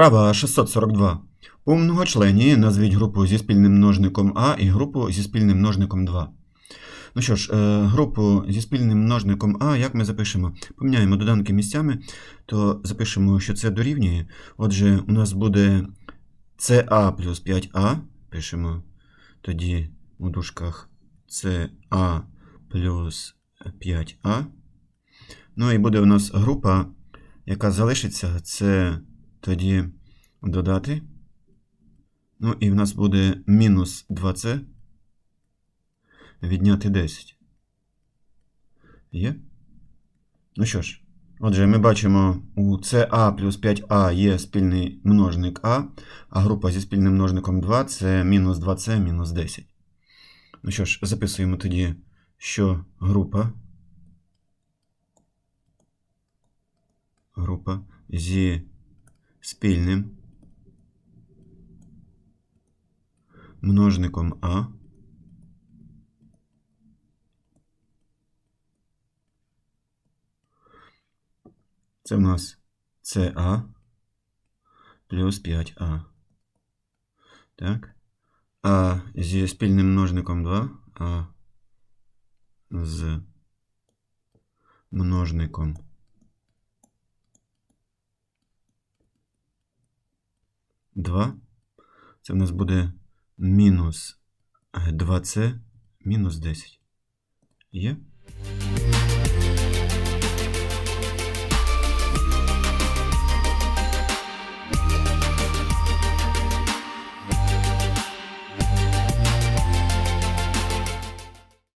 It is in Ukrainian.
Вправа 642. У многочлені назвіть групу зі спільним множником А і групу зі спільним множником 2. Ну що ж, е, групу зі спільним множником А, як ми запишемо? Поміняємо доданки місцями, то запишемо, що це дорівнює. Отже, у нас буде СА плюс 5А. Пишемо тоді у дужках СА плюс 5А. Ну і буде у нас група, яка залишиться, це тоді додати. Ну і в нас буде мінус 2С відняти 10. Є? Ну що ж, отже, ми бачимо, у CA плюс 5А є спільний множник А, а група зі спільним множником 2 це мінус 2С мінус 10. Ну що ж, записуємо тоді, що група. Група зі спільним множником А Це в нас СА плюс 5А. Так. А зі спільним множником 2. А з множником Два. Це в нас буде мінус 2С мінус 10. Є?